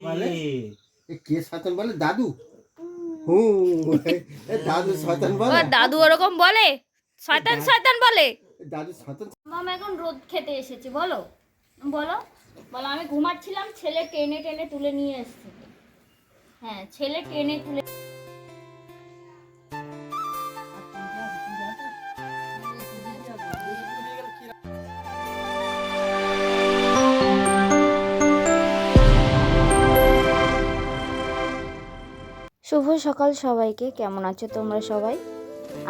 বলে? কে শয়তান বলে? দাদু? হু দাদু শয়তান বলে? দাদু ওরকম বলে? শয়তান শয়তান বলে? দাদু শয়তান মামা এখন রোদ খেতে এসেছে বলো? বলো? বলো আমি ঘুমাচ্ছিলাম ছেলে টেনে টেনে তুলে নিয়ে এসেছে। হ্যাঁ ছেলে টেনে তুলে শুভ সকাল সবাইকে। কেমন আছো তোমরা সবাই?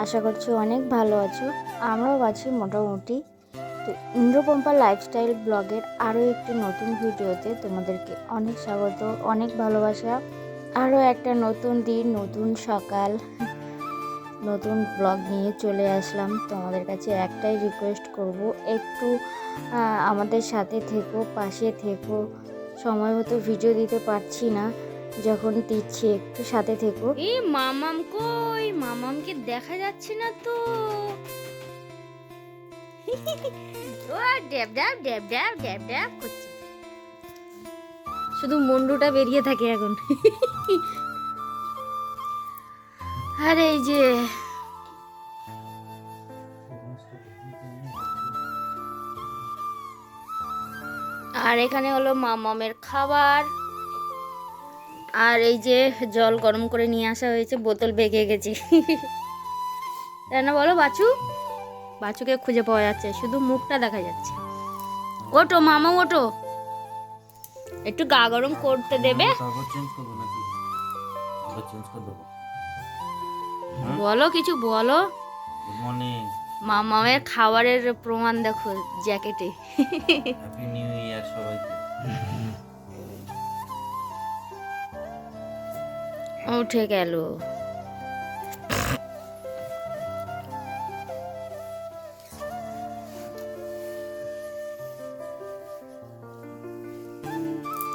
আশা করছি অনেক ভালো আছো। আমরাও আছি মোটামুটি। তো ইন্দ্রপম্পা লাইফস্টাইল ব্লগের আরও একটি নতুন ভিডিওতে তোমাদেরকে অনেক স্বাগত, অনেক ভালোবাসা। আরও একটা নতুন দিন, নতুন সকাল। নতুন ব্লগ নিয়ে চলে আসলাম। তোমাদের কাছে একটাই রিকোয়েস্ট করব, একটু আমাদের সাথে থেকো, পাশে থেকো। সময় মতো ভিডিও দিতে পারছি না। যখন দিচ্ছি একটু সাথে থেকো। এই মামাম কই? মামামকে দেখা যাচ্ছে না তো। ও ড্যাব ড্যাব ড্যাব ড্যাব ড্যাব ড্যাব করছে। শুধু মন্ডুটা বেরিয়ে থাকে এখন। আর এই যে। আর এখানে হলো মামামের খাবার। আর এই যে জল গরম করে নিয়ে আসা হয়েছে বোতল বেগে গেছি। তাই না বলো বাছু? বাছুকে খুঁজে পাওয়া যাচ্ছে শুধু মুখটা দেখা যাচ্ছে। ওটো মামা ওটো একটু গা গরম করতে দেবে? বলো কিছু বলো। মামামের খাবারের প্রমাণ দেখো জ্যাকেটে। হ্যাপি নিউ ইয়ার সবাইকে। উঠে গেল।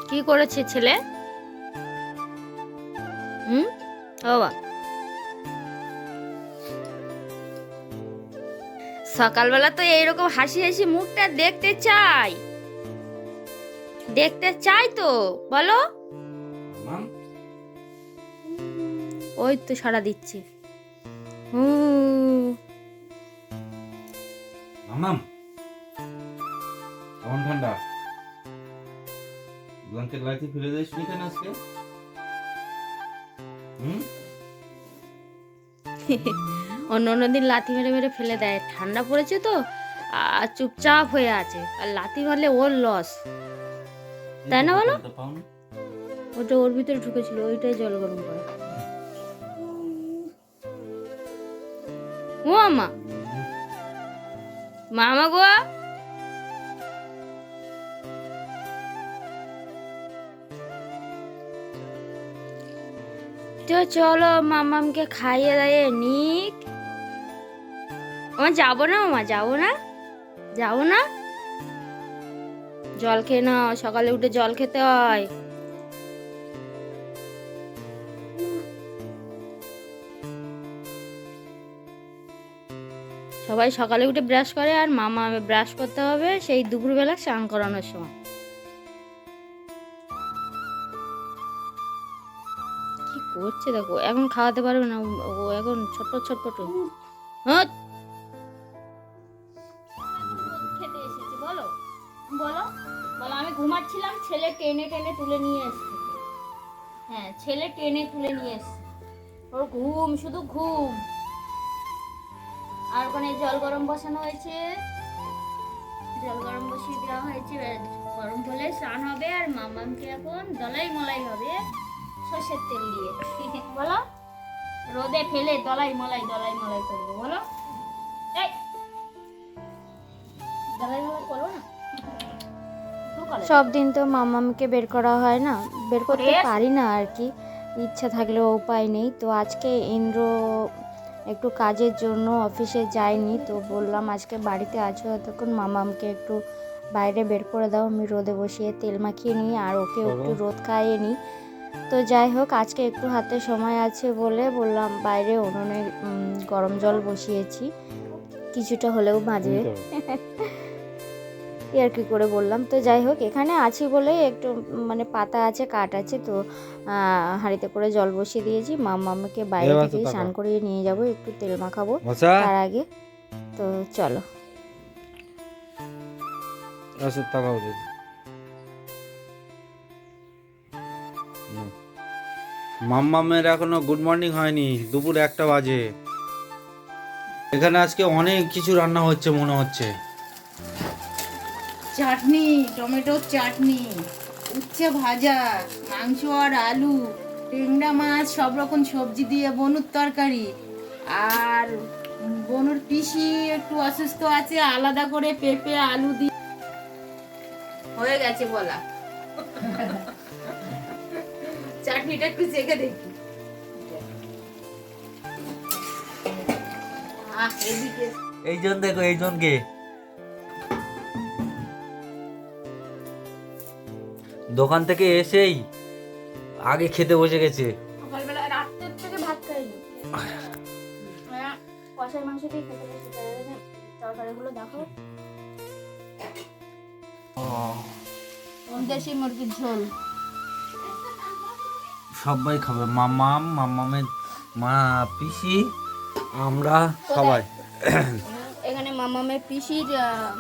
কি করেছে ছেলে? হুম? বাবা। সকালবেলা তো এইরকম হাসি হাসি মুখটা দেখতে চাই। দেখতে চাই তো, বলো। ওই তো সাড়া দিচ্ছে। হুম। মামাম কেমন ঠান্ডা ব্ল্যাঙ্কেট লাইতে ফেলে দিস নি কেন আজকে? অন্য অন্য দিন লাথি মেরে মেরে ফেলে দেয়। ঠান্ডা পড়েছে তো আর চুপচাপ হয়ে আছে। আর লাথি মারলে ওর লস তাই না বলো? ওটা ওর ভিতরে ঢুকেছিল ওইটাই জল গরম করে। ও মা মামা গো? তো চলো মামামকে খাইয়ে দাইয়ে নিক। আমার যাব না মামা, যাব না? যাব না? জল খেয়ে নাও, সকালে উঠে জল খেতে হয়। সবাই সকালে উঠে ব্রাশ করে আর মামা ব্রাশ করতে হবে সেই দুপুরবেলা স্নান করানোর সময়। কি করছে দেখো, এখন খাওয়াতে পারবে না, ও- এখন ছোট ছোট হ্যাঁ? বলো, আমি ঘুমাচ্ছিলাম, ছেলে টেনে টেনে তুলে নিয়ে এসছে। হ্যাঁ ছেলে টেনে তুলে নিয়ে এসছে। ওর ঘুম, শুধু ঘুম। আর ওখানে জল গরম বসানো হয়েছে। জল গরম বসিয়ে দেওয়া হয়েছে। গরম হলে স্নান হবে আর মামামকে এখন দলাই মলাই হবে সর্ষের তেল দিয়ে। বলো? রোদে ফেলে দলাই মলাই দলাই মলাই করব বলো? এই! দলাই মলাই করব না? সব দিন তো মামামকে বের করা হয় না। বের করতে পারি না আর কি। ইচ্ছা থাকলেও উপায় নেই। তো আজকে ইন্দ্র একটু কাজের জন্য অফিসে যাইনি তো বললাম আজকে বাড়িতে আছো এতক্ষণ মামামকে একটু বাইরে বের করে দাও আমি রোদে বসিয়ে তেল মাখিয়ে নিই আর ওকে একটু রোদ খাইয়ে নিই। তো যাই হোক আজকে একটু হাতে সময় আছে বলে বললাম বাইরে উনুনে গরম জল বসিয়েছি কিছুটা হলেও এই আর কি করে বললাম। তো যাই হোক এখানে আছি বলে একটু মানে পাতা আছে কাঠ আছে তো হাঁড়িতে করে জল বসিয়ে দিয়েছি। মামাকে বাইরে থেকে স্নান করিয়ে নিয়ে যাব একটু তেল মাখাবো তার আগে। তো চলো। মাম্মামের এখনও গুড মর্নিং হয়নি দুপুর একটা বাজে। এখানে আজকে অনেক কিছু রান্না হচ্ছে মনে হচ্ছে। চাটনি, টমেটোর চাটনি, উচ্ছে ভাজা, মাংস আর আলু টেংরা মাছ, সব রকম সবজি দিয়ে বনুর তরকারি। আর বনুর পিসি একটু অসুস্থ আছে, আলাদা করে পেঁপে, আলু দিয়ে হয়ে গেছে বলা। চাটনিটা একটু চেখে দেখি। এদিকে এইজন দেখো এইজনকে দোকান থেকে এসেই আগে খেতে বসে গেছে। সকালবেলা রাত্রের থেকে ভাত খাইনি। কষাই মাংস দিয়ে খেতে বসে তরকারিগুলো দেখো। দেশি মুরগির ঝোল। সবাই খাবে। মামাম মামামের মা পিসি আমরা সবাই। এখানে মামামের পিসির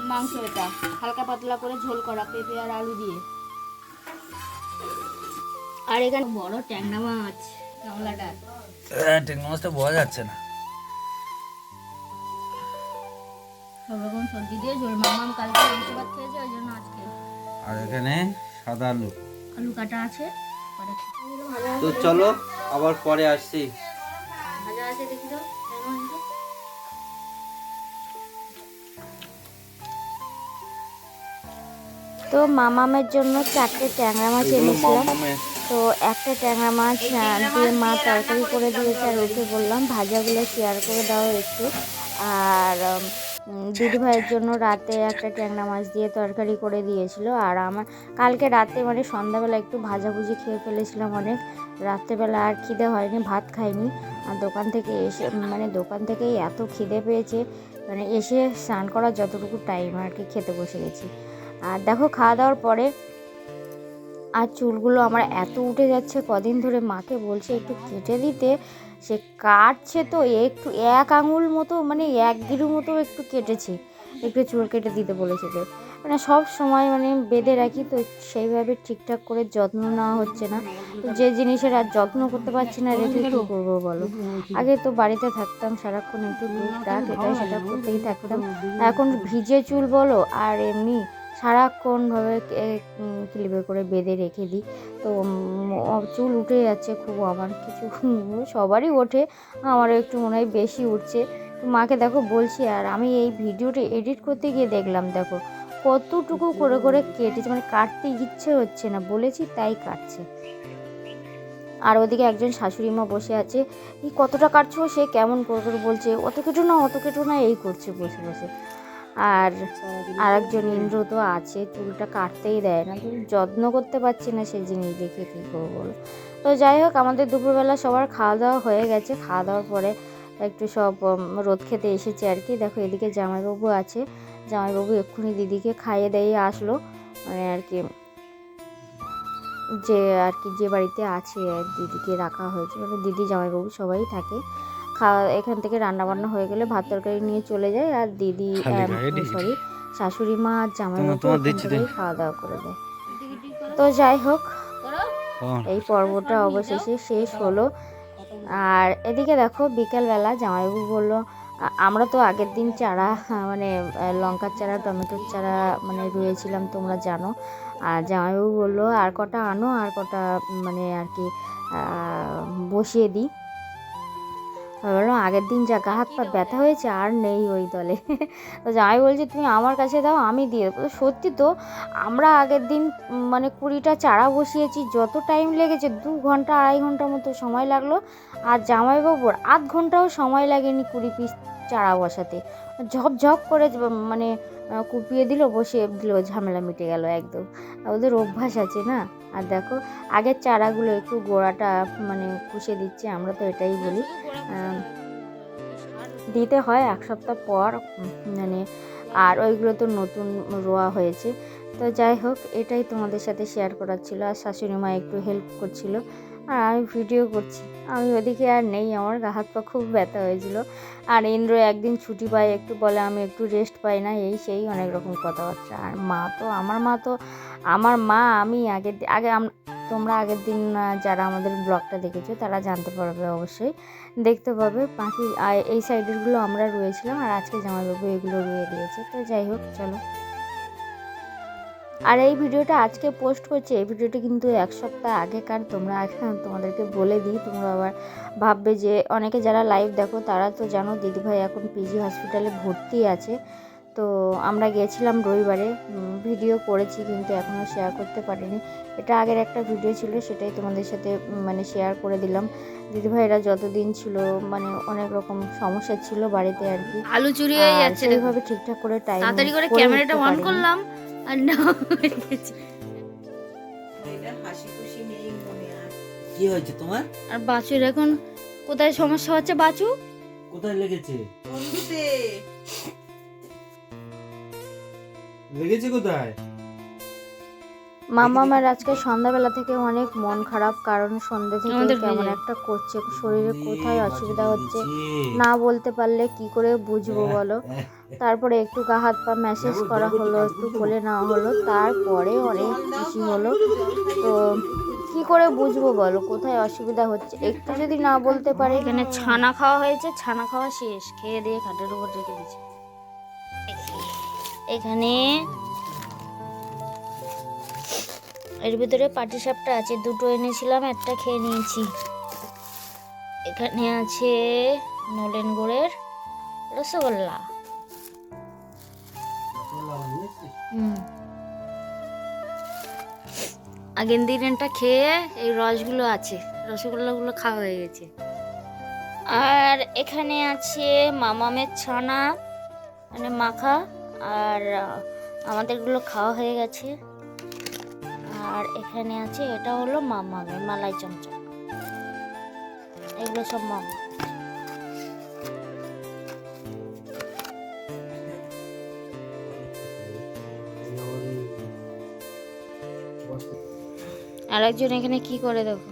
মাংস এটা। হালকা পাতলা করে ঝোল করা পেঁপে আর আলু দিয়ে। আর এখানে বড় ট্যাংরা মাছ গামলাটা মাছটা বোঝা যাচ্ছে না। সব রকম সবজি দিয়ে ঝোল। মামাম কালকে মাংস ভাত খেয়েছে ওই জন্য আজকে। আর এখানে সাদা আলু। আলু কাটা আছে তো চলো আবার পরে আসছি। ভাজা আছে দেখি তো। তো মামামের জন্য চারটে ট্যাংরা মাছ এনেছিলাম। তো একটা ট্যাংরা মাছ দিয়ে মা তরকারি করে দিয়েছে আর ওকে বললাম ভাজাগুলো শেয়ার করে দাও একটু। আর দিদি ভাইয়ের জন্য রাতে একটা ট্যাংরা মাছ দিয়ে তরকারি করে দিয়েছিল। আর আমার কালকে রাতে মানে সন্ধ্যাবেলা একটু ভাজাভুজি খেয়ে ফেলেছিলাম অনেক। রাত্রেবেলা আর খিদে হয়নি ভাত খাইনি। আর দোকান থেকে এসে মানে দোকান থেকেই এত খিদে পেয়েছে। মানে এসে স্নান করার যতটুকু টাইম আর কি খেতে বসে গেছি। আর দেখো, খাওয়া দাওয়ার পরে আর চুলগুলো আমার এত উঠে যাচ্ছে, কদিন ধরে মাকে বলছে একটু কেটে দিতে। সে কাটছে তো একটু এক আঙুল মতো মানে এক গিরু মতো একটু কেটেছে। একটু চুল কেটে দিতে বলেছে মানে সব সময় মানে বেঁধে রাখি, তো সেইভাবে ঠিকঠাক করে যত্ন নেওয়া হচ্ছে না। তো যে জিনিসের আর যত্ন করতে পারছি না, রেখে কী করব বলো? আগে তো বাড়িতে থাকতাম, সারাক্ষণ একটু টুকটাক এটা সেটা করতেই থাকতাম। এখন ভিজে চুল বলো, আর এমনি সারাক্ষণভাবে ক্লিপে করে বেঁধে রেখে দিই। তো চুল উঠে যাচ্ছে খুব আমার কিছু সবারই ওঠে। আমারও একটু মনে হয় বেশি উঠছে। মাকে দেখো বলছি আর আমি এই ভিডিওটি এডিট করতে গিয়ে দেখলাম দেখো কতটুকু করে করে কেটেছে। মানে কাটতে ইচ্ছে হচ্ছে না। বলেছি তাই কাটছে। আর ওদিকে একজন শাশুড়ি মা বসে আছে। এই কতটা কাটছো? সে কেমন করে করে বলছে অত কেটো না অত কেটো না এই করছে বসে বসে। আর আরেকজন ইন্দ্র তো আছে, চুলটা কাটতেই দেয় না। যত্ন করতে পারছি না সেই জিনিস দেখে কী করব তো যাই হোক, আমাদের দুপুরবেলা সবার খাওয়া দাওয়া হয়ে গেছে। খাওয়া দাওয়ার পরে একটু সব রোদ খেতে এসেছে আর কি। দেখো, এদিকে জামাইবাবু আছে। জামাইবাবু এক্ষুনি দিদিকে খাইয়ে দিয়ে আসলো। মানে আর কি, যে আর কি, যে বাড়িতে আছে দিদিকে রাখা হয়েছে। মানে দিদি, জামাইবাবু সবাই থাকে। খাওয়া এখান থেকে রান্না বান্না হয়ে গেলে ভাত তরকারি নিয়ে চলে যায় আর দিদি? সরি শাশুড়ি মা আর দে। খাওয়া দাওয়া করে দেয় তো যাই হোক এই পর্বটা অবশেষে শেষ হলো। আর এদিকে দেখো বিকেলবেলা জামাইবাবু বলল আমরা তো আগের দিন চারা মানে লঙ্কার চারা টমেটোর চারা মানে রুয়েছিলাম তোমরা জানো। আর জামাইবাবু বলল আর কটা আনো আর কটা মানে আর কি বসিয়ে দিই। বললাম, আগের দিন যা গা হাত পা ব্যথা হয়েছে, আর নেই ওই দলে। তো জামাই বলছে, তুমি আমার কাছে দাও, আমি দিয়ে দেবো। সত্যি তো, আমরা আগের দিন মানে কুড়িটা চারা বসিয়েছি, যত টাইম লেগেছে, দু ঘণ্টা, আড়াই ঘণ্টা মতো সময় লাগল। আর জামাইবাবুর আধ ঘন্টাও সময় লাগেনি কুড়ি পিস চারা বসাতে। ঝপ ঝপ করে মানে কুপিয়ে দিল বসিয়ে দিল, ঝামেলা মিটে গেল একদম। ওদের অভ্যাস আছে না? আর দেখো, আগের চারাগুলো একটু গোড়াটা মানে পুষে দিচ্ছে, আমরা তো এটাই বলি। দিতে হয় এক সপ্তাহ পর মানে আর ওইগুলো তো নতুন রোয়া হয়েছে। তো যাই হোক, এটাই তোমাদের সাথে শেয়ার করার ছিল, আর শাশুড়ি মা একটু হেল্প করছিল। আর আমি ভিডিও করছি। আমি ওদিকে আর নেই, আমার হাত পা খুব ব্যথা হয়েছিল। আর ইন্দ্র একদিন ছুটি পায়, একটু বলে আমি একটু রেস্ট পাই না, এই সেই অনেক রকম কথাবার্তা। আর মা তো, আমার মা তো, আমার মা, আমি আগের আগে তোমরা আগের দিন যারা আমাদের ব্লগটা দেখেছ, তারা জানতে পারবে অবশ্যই। দেখতে পাবে পাখি এই সাইডেরগুলো আমরা রয়েছিলাম, আর আজকে জামাইবাবু এগুলো রুয়ে দিয়েছে। তো যাই হোক, চলো। আর এই ভিডিওটা আজকে পোস্ট করছি এই ভিডিওটা কিন্তু এক সপ্তাহ আগেকার। তোমরা এখন তোমাদেরকে বলে দিই তোমরা আবার ভাববে যে অনেকে যারা লাইভ দেখো তারা তো জানো দিদিভাই এখন পিজি হসপিটালে ভর্তি আছে। তো আমরা গিয়েছিলাম রবিবারে ভিডিও করেছি কিন্তু এখনও শেয়ার করতে পারিনি। এটা আগের একটা ভিডিও ছিল সেটাই তোমাদের সাথে মানে শেয়ার করে দিলাম। দিদিভাইরা যতদিন ছিল মানে অনেক রকম সমস্যা ছিল বাড়িতে আর কি। আলু চুরি হয়ে যাচ্ছে দেখো। সেইভাবে ঠিকঠাক করে টাইম তাড়াতাড়ি করে ক্যামেরাটা অন করলাম। আর না কি হয়েছে তোমার? আর বাছুর এখন কোথায় সমস্যা হচ্ছে বাছু? কোথায় লেগেছে? লেগেছে কোথায়? মামামার আজকে সন্ধ্যাবেলা থেকে অনেক মন খারাপ কারণ সন্ধ্যে থেকে কেমন একটা করছে শরীরে কোথায় অসুবিধা হচ্ছে না বলতে পারলে কি করে বুঝব বলো? তারপরে একটু গা হাত পা ম্যাসেজ করা হলো একটু কোলে নেওয়া হলো তারপরে অনেক খুশি হলো। তো কি করে বুঝব বলো কোথায় অসুবিধা হচ্ছে? একটু যদি না বলতে পারে। এখানে ছানা খাওয়া হয়েছে ছানা খাওয়া শেষ। খেয়ে দিয়ে খাটের উপর রেখে দিয়েছে। এখানে এর ভিতরে পাটি সাপটা আছে, দুটো এনেছিলাম, একটা খেয়ে নিয়েছি। এখানে আছে নলেন গুড়ের রসগোল্লা। আগের দিনটা খেয়ে এই রসগুলো আছে, রসগোল্লাগুলো খাওয়া হয়ে গেছে। আর এখানে আছে মামামের ছানা মানে মাখা, আর আমাদেরগুলো খাওয়া হয়ে গেছে। আর এখানে আছে, এটা হলো মামামের মালাই চমচম। এগুলো সব মামা। আর একজন এখানে কি করে দেখো?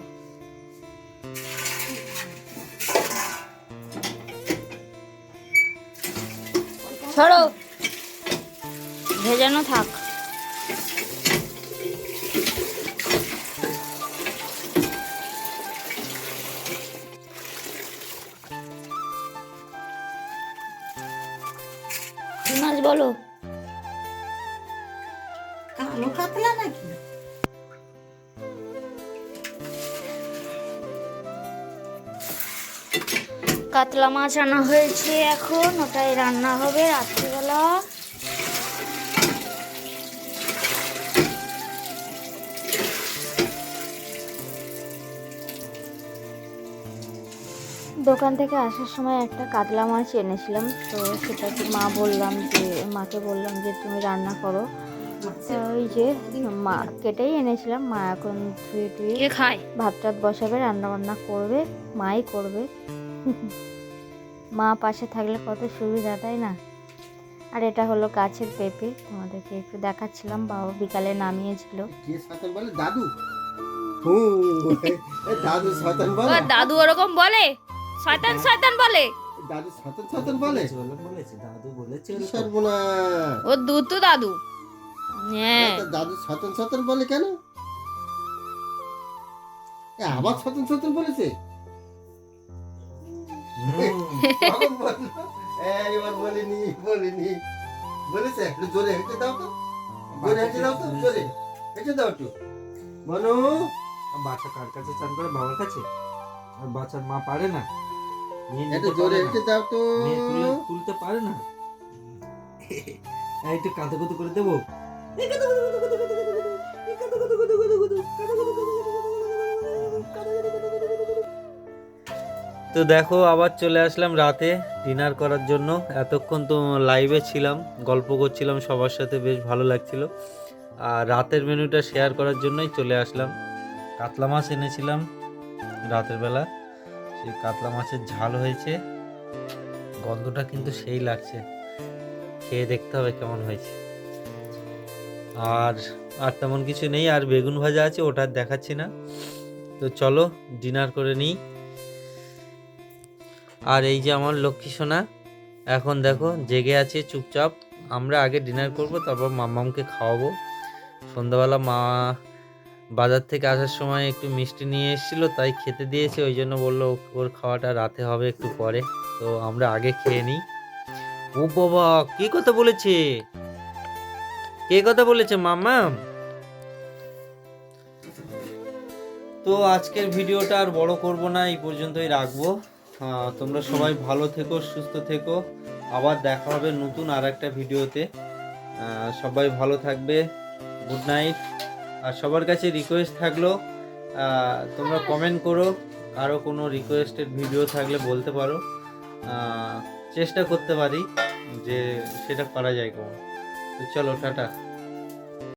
ছড়ো ভেজানো থাক। বলো। কালো কাতলা নাকি? কাতলা মাছ আনা হয়েছে এখন ওটাই রান্না হবে রাত্রিবেলা। দোকান থেকে আসার সময় একটা কাতলা মাছ এনেছিলাম তো সেটাকে মা বললাম যে মাকে বললাম যে তুমি রান্না করো। তো ওই যে মা কেটেই এনেছিলাম মা এখন ধুয়ে টুয়ে খায়? ভাত টাত বসাবে রান্না বান্না করবে মাই করবে। মা পাশে থাকলে কত সুবিধা তাই না? আর এটা হলো গাছের পেঁপে তোমাদেরকে একটু দেখাচ্ছিলাম বাবা বিকালে নামিয়েছিল। দাদু? দাদু ওরকম বলে? শয়তান শয়তান বলে। দাদু শয়তান শয়তান বলে? বলেছে দাদু বলেছে সর্বনাশ ও দুধ তো দাদু। হ্যাঁ। দাদু শয়তান শয়তান বলে কেন? এ আবার শয়তান শয়তান বলেছে? কখন বলল? এ, এবার বলিনি বলিনি। বলেছে একটু জোরে হেঁটে দাও তো। জোরে হেঁটে দাও তো জোরে। হেঁটে দাও একটু। মনু বাচ্চা কার কাছে চান করে? বাবার কাছে? আর বাচ্চার মা পারে না? একটু জোরে না। দাও তো তুলতে পারে না একটু কাঁদো কুতু করে দেবো তো দেখো আবার চলে আসলাম রাতে ডিনার করার জন্য এতক্ষণ তো লাইভে ছিলাম গল্প করছিলাম সবার সাথে বেশ ভালো লাগছিল আর রাতের মেনুটা শেয়ার করার জন্যই চলে আসলাম কাতলা মাছ এনেছিলাম রাতের বেলা সেই কাতলা মাছের ঝাল হয়েছে। গন্ধটা কিন্তু সেই লাগছে। খেয়ে দেখতে হবে কেমন হয়েছে। আর আর তেমন কিছু নেই, আর বেগুন ভাজা আছে, ওটা দেখাচ্ছি না। তো চলো, ডিনার করে নিই। আর এই যে আমার লক্ষ্মী সোনা, এখন দেখো, জেগে আছে চুপচাপ। আমরা আগে ডিনার করব, তারপর মাম্মামকে খাওয়াবো। সন্ধ্যাবেলা মা বাজার থেকে আসার সময় একটু মিষ্টি নিয়ে এসেছিল, তাই খেতে দিয়েছে। ওই জন্য বলল, ওর খাওয়াটা রাতে হবে একটু পরে। তো আমরা আগে খেয়ে নিই। ও বাবা, কি কথা বলেছে? কে কথা বলেছে মামা তো আজকের ভিডিওটা আর বড় করব না, এই পর্যন্তই রাখব। তোমরা সবাই ভালো থেকো, সুস্থ থেকো। আবার দেখা হবে নতুন আর একটা ভিডিওতে সবাই ভালো থাকবে। Good night. আর সবার কাছে রিকোয়েস্ট থাকল তোমরা কমেন্ট করো আরও কোনো রিকোয়েস্টেড ভিডিও থাকলে বলতে পারো। চেষ্টা করতে পারি যে সেটা করা যায় কেমন তো চলো, টাটা।